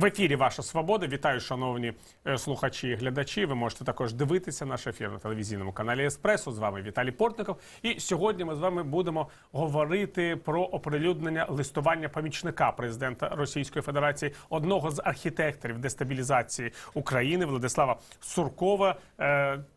В ефірі Ваша Свобода. Вітаю, шановні е, слухачі і глядачі. Ви можете також дивитися наш ефір на телевізійному каналі Еспресо. З вами Віталій Портников. І сьогодні ми з вами будемо говорити про оприлюднення листування помічника президента Російської Федерації, одного з архітекторів дестабілізації України Владислава Суркова.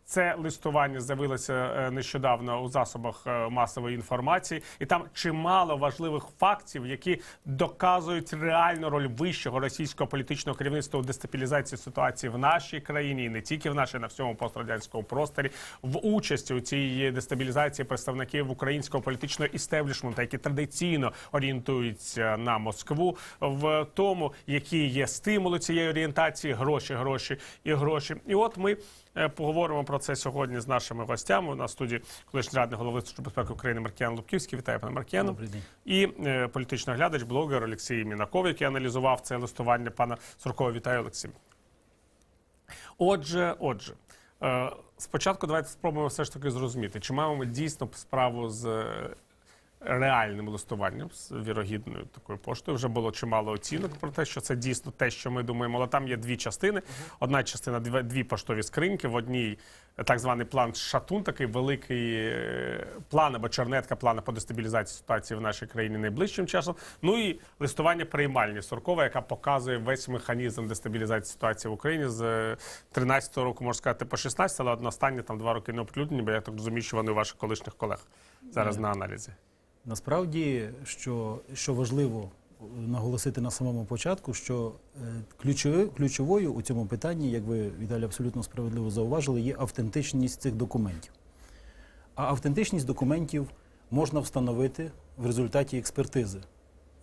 Це листування з'явилося е, нещодавно у засобах е, масової інформації, і там чимало важливих фактів, які доказують реальну роль вищого російського політичного керівництва у дестабілізації ситуації в нашій країні, і не тільки в нашій, на всьому пострадянському просторі, в участі у цій дестабілізації представників українського політичного істеблішменту, які традиційно орієнтуються на Москву, в тому, які є стимули цієї орієнтації, гроші, гроші і гроші. І от ми. Е, Поговоримо про це сьогодні з нашими гостями. У нас в студії колишній радник голови Служби безпеки України Маркіян Лубківський. Вітаю, пане Маркіяну. Добрий день. І е, політичний оглядач, блогер Олексій Мінаков, який аналізував це листування пана Суркова. Вітаю, Олексій. Отже, отже, е, спочатку давайте спробуємо все ж таки зрозуміти, чи маємо ми дійсно справу з е, реальним листуванням з вірогідною такою поштою. Вже було чимало оцінок про те, що це дійсно те, що ми думаємо. Але там є дві частини. Одна частина дві, поштові скриньки. В одній е, так званий план Шатун, такий великий е, план або чернетка плана по дестабілізації ситуації в нашій країні найближчим часом. Ну і листування приймальні Суркова, яка показує весь механізм дестабілізації ситуації в Україні з 13-го року, можна сказати, по 16, але одно останні там два роки не оприлюднені, бо я так розумію, що вони у ваших колишніх колег зараз на аналізі. Насправді, що, що важливо е, наголосити на самому початку, що е, ключовою, ключовою у цьому питанні, як ви Віталій абсолютно справедливо зауважили, є автентичність цих документів. А автентичність документів можна встановити в результаті експертизи,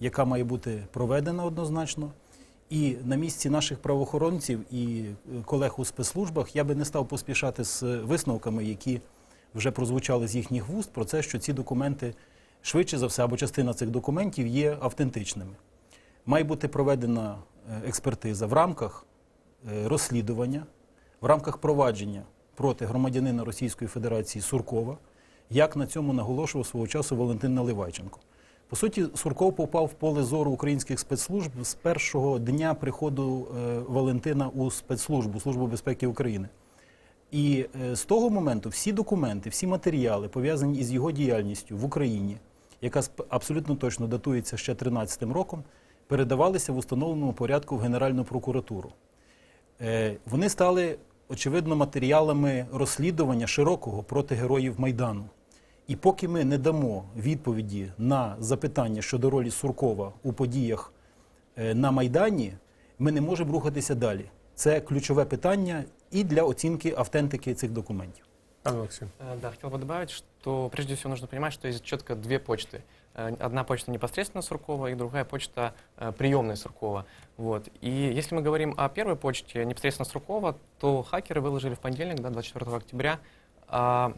яка має бути проведена однозначно. І на місці наших правоохоронців і е, колег у спецслужбах я би не став поспішати з висновками, які вже прозвучали з їхніх вуст, про те, що ці документи швидше за все або частина цих документів є автентичними. Має бути проведена е, експертиза в рамках е, розслідування, в рамках провадження проти громадянина Російської Федерації Суркова, як на цьому наголошував свого часу Валентин Наливайченко. По суті, Сурков попав в поле зору українських спецслужб з першого дня приходу е, Валентина у спецслужбу Службу безпеки України. І з того моменту всі документи, всі матеріали, пов'язані із його діяльністю в Україні, яка абсолютно точно датується ще 13 роком, передавалися в установленому порядку в Генеральну прокуратуру. Е, Вони стали, очевидно, матеріалами розслідування широкого проти героїв Майдану. І поки ми не дамо відповіді на запитання щодо ролі Суркова у подіях е, на Майдані, ми не можемо рухатися далі. Це ключове питання і для оцінки автентики цих документів. Олексію. Э, Да, хотел бы добавить, что прежде всего нужно понимать, что есть четко две почты. Э, Одна почта непосредственно Суркова и другая почта э, приемная Суркова. Вот. И если мы говорим о первой почте непосредственно Суркова, то хакеры выложили в понедельник, да, 24 октября, а,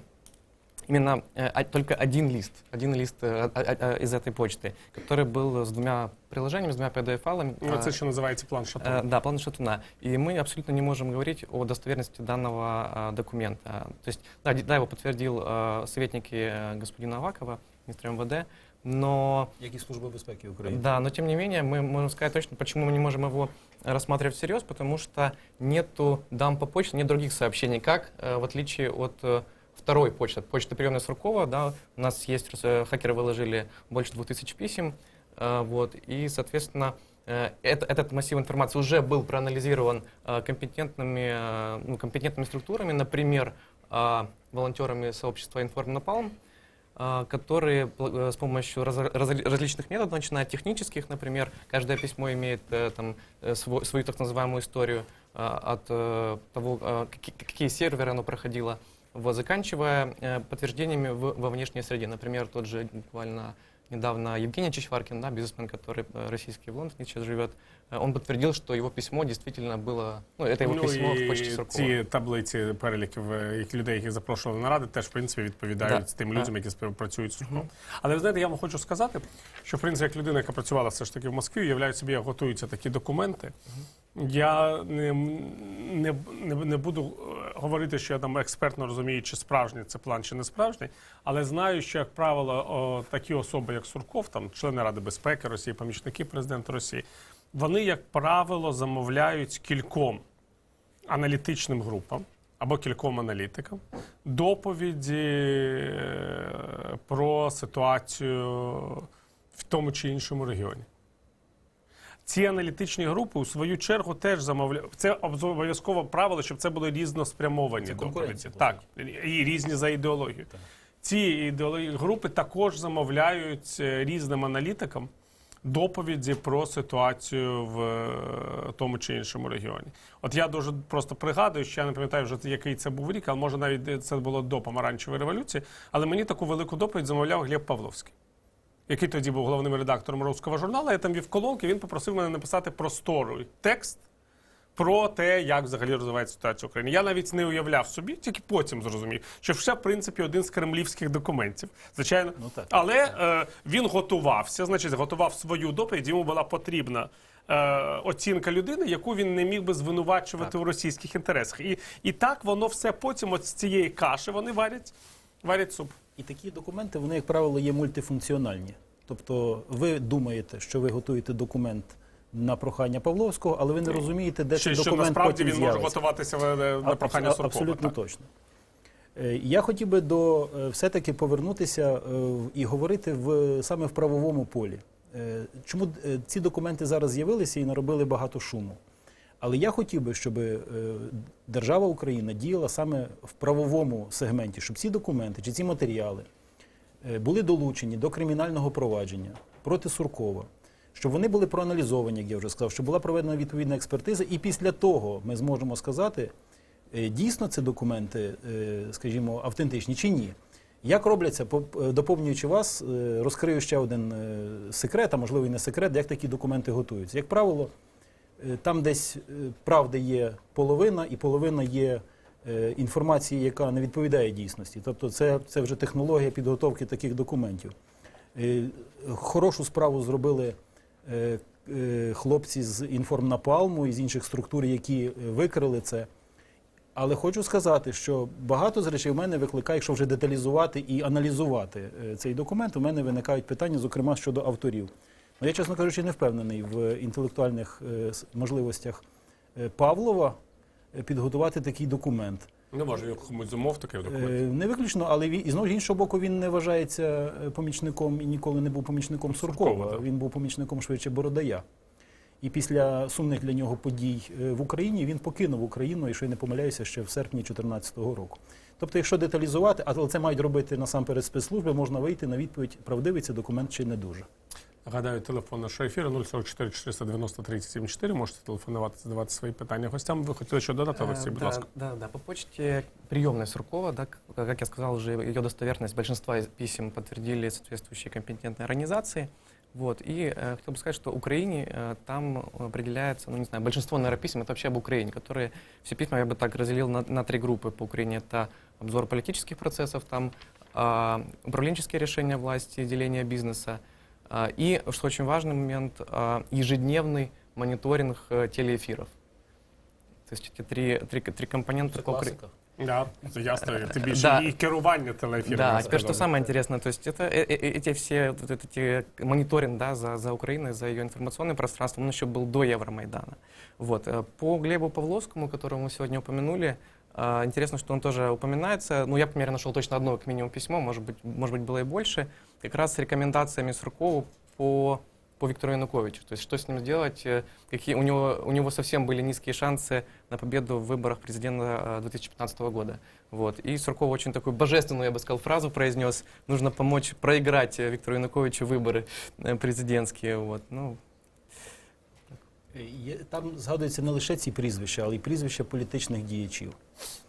именно э, а- только один лист, один лист э, а- а- а, из этой почты, который был с двумя приложениями, с двумя PDF-файлами. Ну, А, це що називається план Шатун. Э, Да, план Шатуна. И мы абсолютно не можем говорить о достоверности данного а, документа. То есть, да, ди- да, его подтвердил а, советники э, господина Авакова, министра МВД, но, Як і Служба безпеки України. да, но тем не менее мы можем сказать точно, почему мы не можем его рассматривать всерьез, потому что нету дам по почте, нет других сообщений, как э, в отличие от э, второй почты, от почты приемной Суркова, да, у нас есть, э, хакеры выложили больше 2000 писем, э, вот, и, соответственно, э, это- этот массив информации уже был проанализирован компетентными, ну, компетентными структурами, например, волонтерами сообщества «Информнапалм», которые с помощью раз- раз- различных методов, начиная от технических, например, каждое письмо имеет там, свою так называемую историю от того, какие серверы оно проходило, вот, заканчивая э, подтверждениями в- во внешней среде. Например, тот же буквально недавно Евгений Чичваркин, да, бизнесмен, который э, российский в Лондоне сейчас живет, э, он подтвердил, что его письмо действительно было, ну, это его письмо в почте і Суркова. ці таблиці переліків е, їх людей, яких запрошували на ради, теж в принципі відповідають Да. тим Да. людям, які співпрацюють з Сурковим. Але ви знаєте, я вам хочу сказати, що в принципі, як людина, яка працювала все ж таки в Москві, уявляю собі, як готуються такі документи. Я не, не, не, не буду е, говорити, що я там експертно розумію, чи справжній це план, чи не справжній, але знаю, що, як правило, о, такі особи, як Сурков, там члени Ради безпеки Росії, помічники президента Росії, вони, як правило, замовляють кільком аналітичним групам або кільком аналітикам доповіді е, про ситуацію в тому чи іншому регіоні. Ці аналітичні групи у свою чергу теж замовляють. Це обов'язкове правило, щоб це були різноспрямовані Це доповіді. Так, і різні за ідеологією. Ці ідеологічні групи також замовляють е, різним аналітикам доповіді про ситуацію в е, тому чи іншому регіоні. От я дуже просто пригадую, що я не пам'ятаю вже який це був рік, але може навіть це було до помаранчевої революції. Але мені таку велику доповідь замовляв Глеб Павловський. Який тоді був головним редактором руського журналу, я там вів колонки, він попросив мене написати просторий текст про те, як взагалі розвивається ситуація в Україні. Я навіть не уявляв собі, тільки потім зрозумів, що все, в принципі, один з кремлівських документів. Звичайно, Ну, так. але е, він готувався, значить, готував свою доповідь. Йому була потрібна е, оцінка людини, яку він не міг би звинувачувати у російських інтересах. І, і так воно все потім, от з цієї каші, вони варять, варять суп. І такі документи, вони, як правило, є мультифункціональні. Тобто ви думаєте, що ви готуєте документ на прохання Павловського, але ви не розумієте, де цей що документ насправді потім він може готуватися е, на прохання Суркова. Абсолютно так. точно. Е, Я хотів би до е, все-таки повернутися і говорити в саме в правовому полі. Чому ці документи зараз з'явилися і наробили багато шуму? Але я хотів би, щоб е, держава Україна діяла саме в правовому сегменті, щоб ці документи чи ці матеріали е, були долучені до кримінального провадження проти Суркова, щоб вони були проаналізовані, як я вже сказав, щоб була проведена відповідна експертиза, і після того ми зможемо сказати, е, дійсно це документи, скажімо, автентичні чи ні. Як робляться, доповнюючи вас, розкрию ще один секрет, а можливо і не секрет, як такі документи готуються. Як правило, там десь е, правди є половина, і половина є е, інформації, яка не відповідає дійсності. Тобто, це, це вже технологія підготовки таких документів. Е, Хорошу справу зробили е, е, хлопці з інформнапалму і з інших структур, які е, викрили це. Але хочу сказати, що багато з речей в мене викликає, якщо вже деталізувати і аналізувати е, цей документ, у мене виникають питання, зокрема щодо авторів. Ну, я, чесно кажучи, не впевнений в інтелектуальних е, можливостях е, Павлова е, підготувати такий документ. Не може він комусь замов такий документ. Не виключно, але він, і знову ж іншого боку, він не вважається помічником і ніколи не був помічником Суркова. Суркова. Він був помічником швидше Бородая. І після сумних для нього подій в Україні він покинув Україну, якщо я не помиляюся, ще в серпні 2014 року. Тобто, якщо деталізувати, але це мають робити насамперед спецслужби, можна вийти на відповідь, правдивий це документ чи не дуже. Нагадаю, телефон нашого ефіру 044 490 37 Можете телефонувати, задавати свої питання гостям. Ви хотіли що додати, Олексій, Э, будь да, ласка. Да, да, по почте приемная Суркова, да, к- как я сказал уже, ее достоверность, большинство из писем подтвердили соответствующие компетентные организации. Вот, и э, хотел бы сказать, что Украине э, там определяется, ну не знаю, большинство, наверное, писем это вообще об Украине, которые, все письма я бы так разделил на, на три группы по Украине. Это обзор политических процессов, там а, управленческие решения власти, деление бизнеса. А, и, что очень важный момент, а, ежедневный мониторинг э, телеэфиров. То есть эти три, три, три компонента по Укра- Да, це ясно. Тим більше Да. і керування телеефіром. Да, я а теперь что сказав. самое интересное, то есть это э- э- эти все вот эти мониторинг да, за, за Украиной, за ее информационным пространством, он еще был до Евромайдана. Вот. э, По Глебу Павловскому, которого мы сегодня упомянули, э, интересно, что он тоже упоминается. Ну, я, по мере, нашел точно одно, как минимум, письмо, может быть, может быть, было и больше, как раз с рекомендациями Суркову по по Виктору Януковичу. То есть что с ним сделать, э, какие у него, у него совсем были низкие шансы на победу в выборах президента э, 2015 года. Вот. И Сурков очень такую божественную, я бы сказал, фразу произнес. Нужно помочь проиграть э, Виктору Януковичу выборы э, президентские. Вот. Ну, Е, є- там згадуються не лише ці прізвища, але й прізвища політичних діячів.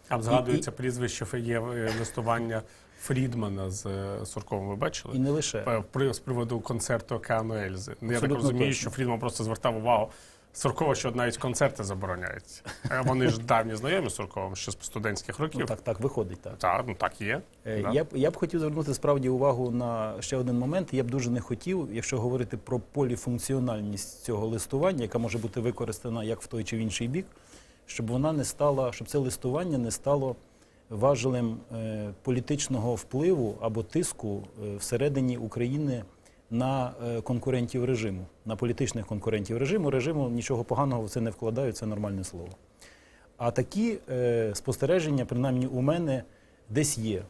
Там згадується прізвище є е, листування Фрідмана з е, Сурковим. Ви бачили? І не лише. З приводу концерту Океану Ельзи. Ну, я так розумію, точно. що Фрідман просто звертав увагу Суркова, що навіть концерти забороняються. Е, Вони ж давні знайомі з Сурковим ще з студентських років. Ну, так, так, виходить так. Так, ну так є. Е, Да. Я б я б хотів звернути справді увагу на ще один момент. Я б дуже не хотів, якщо говорити про поліфункціональність цього листування, яка може бути використана як в той чи в інший бік, щоб вона не стала, щоб це листування не стало важелем е, політичного впливу або тиску е, всередині України на е, конкурентів режиму, на політичних конкурентів режиму. Режиму нічого поганого в це не вкладаю, це нормальне слово. А такі е, спостереження, принаймні у мене, десь є.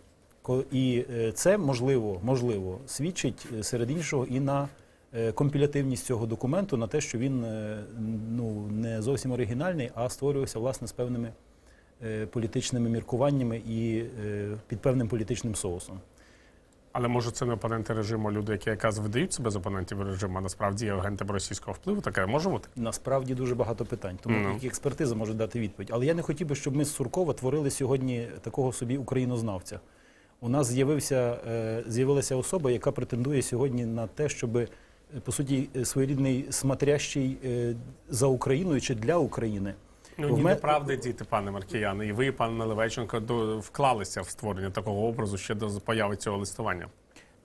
І е, це можливо, можливо свідчить серед іншого і на компілятивність цього документу, на те, що він ну, не зовсім оригінальний, а створювався власне з певними політичними міркуваннями і під певним політичним соусом. Але може це не опоненти режиму, люди, які якраз видають себе з опонентів режиму, а насправді є агентами російського впливу. Таке може бути? Насправді дуже багато питань, тому Ну. тільки експертиза може дати відповідь. Але я не хотів би, щоб ми з Суркова творили сьогодні такого собі українознавця. У нас з'явився е, з'явилася особа, яка претендує сьогодні на те, щоб е, по суті е, своєрідний смотрящий за Україною чи для України. Ну, ні, ме- неправди, діти, пане Маркіяне. І ви, пан Наливайченко, до- вклалися в створення такого образу ще до появи цього листування.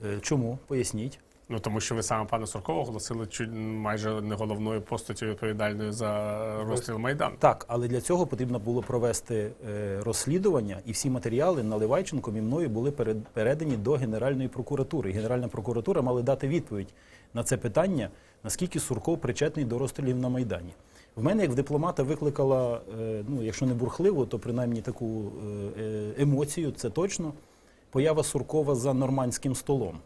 Е, Чому? Поясніть. Ну тому що ви саме пана Суркова оголосили майже не головною постаттю відповідальною за розстріл Майдану. Так, але для цього потрібно було провести е, розслідування, і всі матеріали Наливайченком і мною були перед- передані до Генеральної прокуратури. Генеральна прокуратура мала дати відповідь на це питання, наскільки Сурков причетний до розстрілів на Майдані. В мене, як в дипломата, викликала, е, ну, якщо не бурхливу, то принаймні таку е, е, емоцію, це точно, поява Суркова за нормандським столом.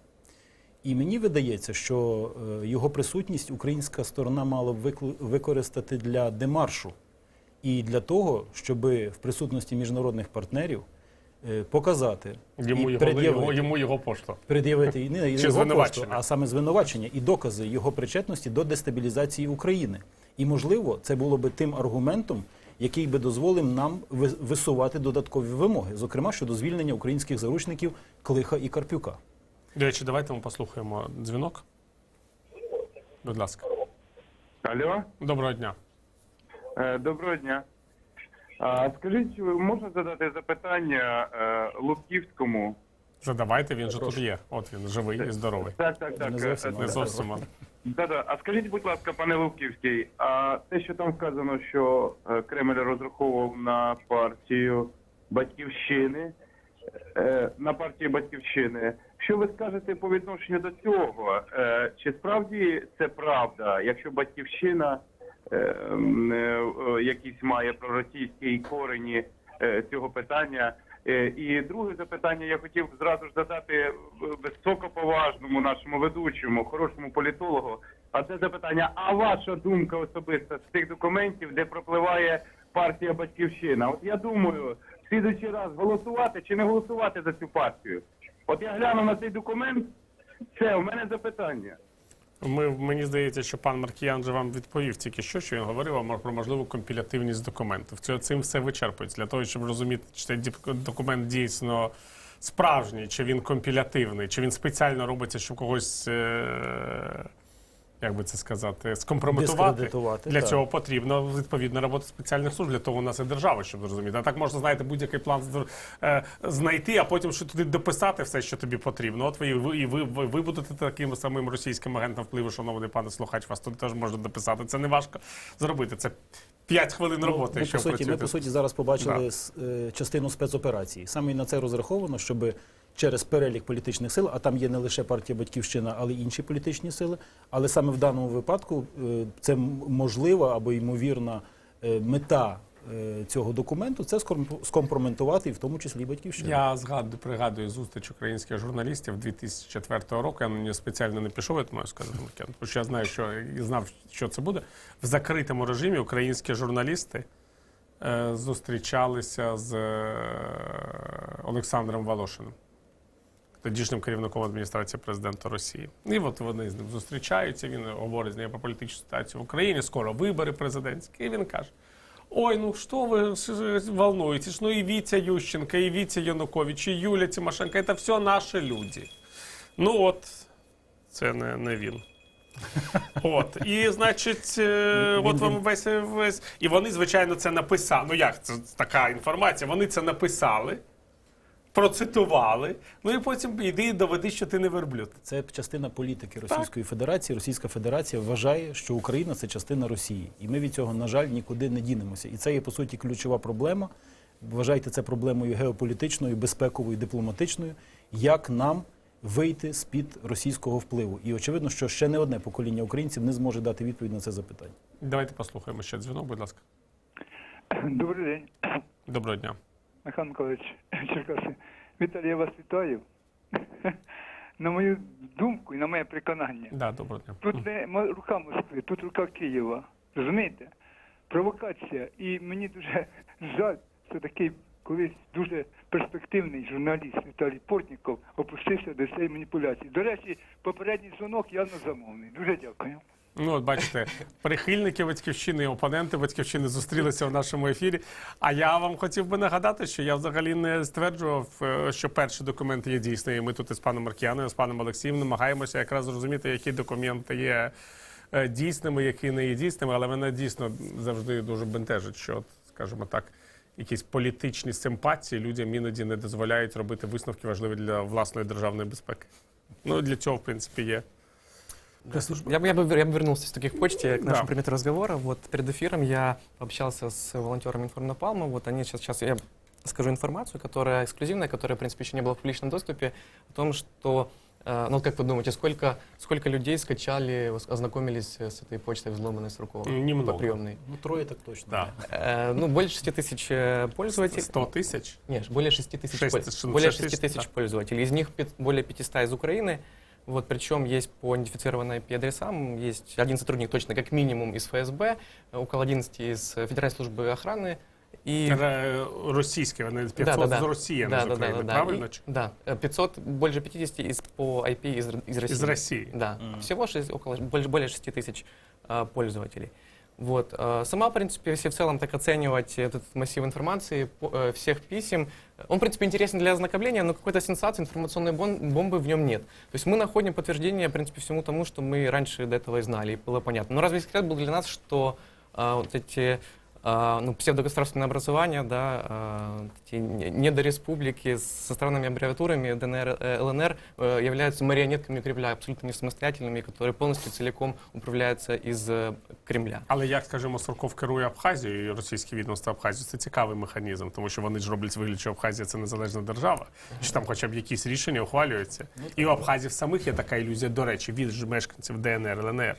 І мені видається, що його присутність українська сторона мала б використати для демаршу і для того, щоб в присутності міжнародних партнерів показати Йому і його, пред'явити- його, йому його пошту. пред'явити не його звинувачення? пошту, а саме звинувачення і докази його причетності до дестабілізації України. І можливо, це було би тим аргументом, який би дозволив нам висувати додаткові вимоги, зокрема щодо звільнення українських заручників Клиха і Карпюка. До речі, давайте ми послухаємо дзвінок. Будь ласка. Алло, Доброго дня. Е, доброго дня. А, скажіть, можна задати запитання е, Лубківському? Задавайте, він же тут є. От він живий і здоровий. Так, так, так. Не зовсім, Е, Не але- зовсім. але- Да, да. А скажіть, будь ласка, пане Лубківський, а те, що там сказано, що е, Кремль розраховував на партію Батьківщини, е, на партію Батьківщини, що ви скажете по відношенню до цього? Е, Чи справді це правда, якщо Батьківщина якісь має проросійські корені цього питання? Е, І друге запитання я хотів зразу ж задати високоповажному нашому ведучому, хорошому політологу. А це запитання: а ваша думка особиста з тих документів, де пропливає партія Батьківщина? От я думаю, в слідуючий раз голосувати чи не голосувати за цю партію? От я глянув на цей документ. Це у мене запитання. Ми, мені здається, що пан Маркіян же вам відповів тільки що, що він говорив вам про можливу компілятивність документів. Це, цим все вичерпується. Для того, щоб розуміти, чи цей документ дійсно справжній, чи він компілятивний, чи він спеціально робиться, щоб когось, е- як би це сказати, скомпрометувати. Для так. цього потрібно відповідна робота спеціальних служб. Для того у нас і держава, щоб зрозуміти. А так можна, знаєте, будь-який план е, знайти, а потім ще туди дописати все, що тобі потрібно. От ви і ви, ви, ви, ви будете таким самим російським агентом впливу, шановний пане слухач, вас тут теж можна дописати. Це не важко зробити. Це 5 хвилин роботи, Ну, якщо по суті, ми по суті зараз побачили Да. е, частину спецоперації. Саме на це розраховано, щоб через перелік політичних сил, а там є не лише партія Батьківщина, але й інші політичні сили. Але саме в даному випадку е, це можлива або ймовірна е, мета е, цього документу це скомп- скомпрометувати, і в тому числі батьківщину. Я згадую, пригадую зустріч українських журналістів 2004 року. Я на нього спеціально не пішов, я маю сказати, тому що я знаю, що і знав, що це буде. В закритому режимі українські журналісти зустрічалися з Олександром Волошиним, тодішнім керівником адміністрації президента Росії. І от вони з ним зустрічаються. Він говорить з нею про політичну ситуацію в Україні. Скоро вибори президентські. І він каже. Ой, ну вы с- с- Ну и Витя Ющенко, и Витя Янукович, и Юля Тимошенко, это все наші люди. Ну от, це не, не він. От, і значить, е, от вам весь, весь. І вони, звичайно, це написали. Ну як це така інформація? Вони це написали, процитували. Ну і потім іди і доведи, що ти не верблюд. Це частина політики Російської Федерації. Російська Федерація вважає, що Україна це частина Росії, і ми від цього, на жаль, нікуди не дінемося. І це є по суті ключова проблема. Вважайте це проблемою геополітичною, безпековою, дипломатичною. Як нам вийти з під російського впливу. І очевидно, що ще не одне покоління українців не зможе дати відповідь на це запитання. Давайте послухаємо ще дзвінок, будь ласка. Добрий день, Доброго дня. Михайло Миколаївич Черкаси. Віталій, я вас вітаю. На мою думку і на моє переконання, Да, дня. тут не рука Москви, тут рука Києва. Розумієте? Провокація. І мені дуже жаль, що такий колись дуже перспективний журналіст Віталій Портніков опустився до цієї маніпуляції. До речі, попередній дзвонок явно замовний. Дуже дякую. Ну, от бачите, прихильники батьківщини і опоненти батьківщини зустрілися в нашому ефірі. А я вам хотів би нагадати, що я взагалі не стверджував, е, що перший документ є дійсний. І Ми тут із паном Маркіяною, з паном Олексієм намагаємося якраз зрозуміти, які документи є е, дійсними, які не є дійсними. Але мене дійсно завжди дуже бентежить, що, скажімо так, якісь політичні симпатії людям іноді не дозволяють робити висновки важливі для власної державної безпеки. Ну для цього, в принципі, є. Я бы, я, бы, я бы вернулся все-таки к почте, к Да. нашему предмету разговора. Вот перед эфиром я общался с волонтерами Информнапалма. Вот они сейчас, сейчас я скажу информацию, которая эксклюзивная, которая, в принципе, еще не была в публичном доступе, о том, что, э, ну, как вы думаете, сколько, сколько людей скачали, ос- ознакомились с этой почтой взломанной Суркова? Немного. По приемной. Ну, троє так точно. Да. Э, ну, больше 6 тысяч э, пользователей. 100 тисяч. Нет, более 6 тысяч, Шесть польз- тысяч, более шесть 6 тысяч, тысяч да. пользователей. Из них пят- более 500 из Украины. Вот, причем есть по идентифицированным IP-адресам, есть один сотрудник точно как минимум из ФСБ, э, около 11 из э, Федеральной службы охраны. И... Ре- Російські, вони 500 Да, да, да. з Росії, а не Да, з да, України, да, да, правильно? И- чи? да, э, 500, больше 50 из, по IP из, Р- из России. Із Росії. Да, Мгм. всего шесть- около, больше, более 6 тысяч а, пользователей. Вот. а, Сама, в принципе, если в целом так оценивать этот массив информации, по- э, всех писем, он, в принципе, интересен для ознакомления, но какой-то сенсации, информационной бон- бомбы в нем нет. То есть мы находим подтверждение, в принципе, всему тому, что мы раньше до этого и знали, и было понятно. Но разве секрет был для нас, что а, вот эти а, ну, псевдогосударственное образование, да, а, эти не- недореспублики со странными аббревиатурами ДНР, э, ЛНР э, являются марионетками Кремля, абсолютно не самостоятельными, которые полностью целиком управляются из э, Кремля. Але як, скажімо, Сурков керує Абхазією і російське відомство Абхазії, це цікавий механізм, тому що вони ж роблять вигляд, що Абхазія це незалежна держава, що там хоча б якісь рішення ухвалюються. І у Абхазів самих є така ілюзія, до речі, від ж мешканців ДНР, ЛНР.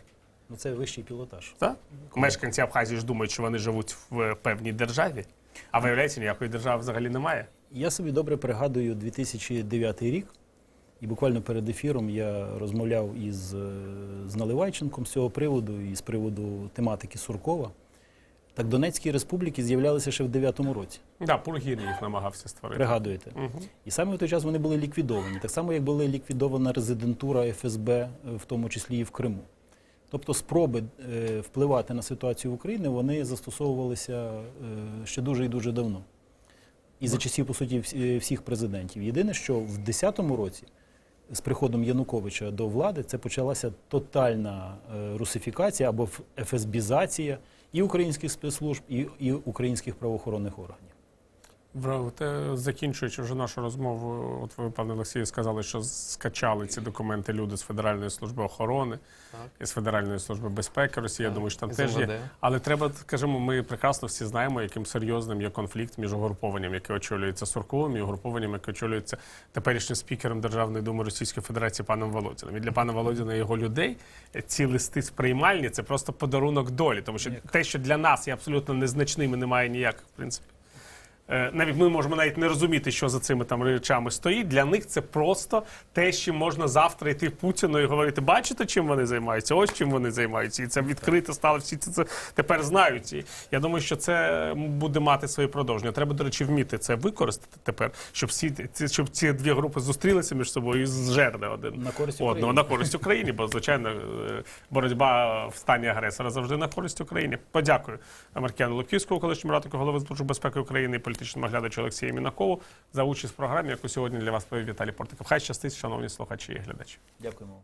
Ну, це вищий пілотаж. Так? Мешканці Абхазії ж думають, що вони живуть в певній державі, а виявляється, ніякої держави взагалі немає. Я собі добре пригадую 2009 рік, і буквально перед ефіром я розмовляв із е, з Наливайченком з цього приводу і з приводу тематики Суркова. Так Донецькі республіки з'являлися ще в 9-му році. Да, Пургін їх намагався створити. Пригадуєте? Угу. І саме в той час вони були ліквідовані. Так само, як була ліквідована резидентура ФСБ, е, в тому числі і в Криму. Тобто спроби е, впливати на ситуацію в Україні вони застосовувалися е, ще дуже і дуже давно. І за часів, по суті, всіх президентів. Єдине, що в 2010 році з приходом Януковича до влади це почалася тотальна е, русифікація або ф- ефесбізація і українських спецслужб, і, і українських правоохоронних органів. В- Закінчуючи вже нашу розмову, от ви, пане Олексію, сказали, що скачали ці документи люди з Федеральної служби охорони Так. і з Федеральної служби безпеки Росії. Я думаю, що там теж є. Але треба, скажімо, ми прекрасно всі знаємо, яким серйозним є конфлікт між угрупованням, яке очолюється Сурковим, і угрупованням, яке очолюється теперішнім спікером Державної думи Російської Федерації паном Володіним. І для пана Володіна і його людей е, ці листи сприймальні це просто подарунок долі, тому що те, що для нас є абсолютно незначним і немає ніяких, в принципі. Е, Навіть ми можемо навіть не розуміти, що за цими там речами стоїть. Для них це просто те, чим можна завтра йти Путіну і говорити, бачите, чим вони займаються? Ось чим вони займаються. І це відкрито стало. Всі це, це тепер знають. І я думаю, що це буде мати своє продовження. Треба, до речі, вміти це використати тепер, щоб всі ці щоб ці дві групи зустрілися між собою і зжерли один На користь одного України. на користь Україні, бо звичайно е, боротьба в стані агресора завжди на користь Україні. Подякую Маркіану Липківському, колишньому раднику голови Служби безпеки України політичному оглядачу Олексію Мінакову за участь в програмі, яку сьогодні для вас провів Віталій Портиков. Хай щастить, шановні слухачі і глядачі. Дякуємо.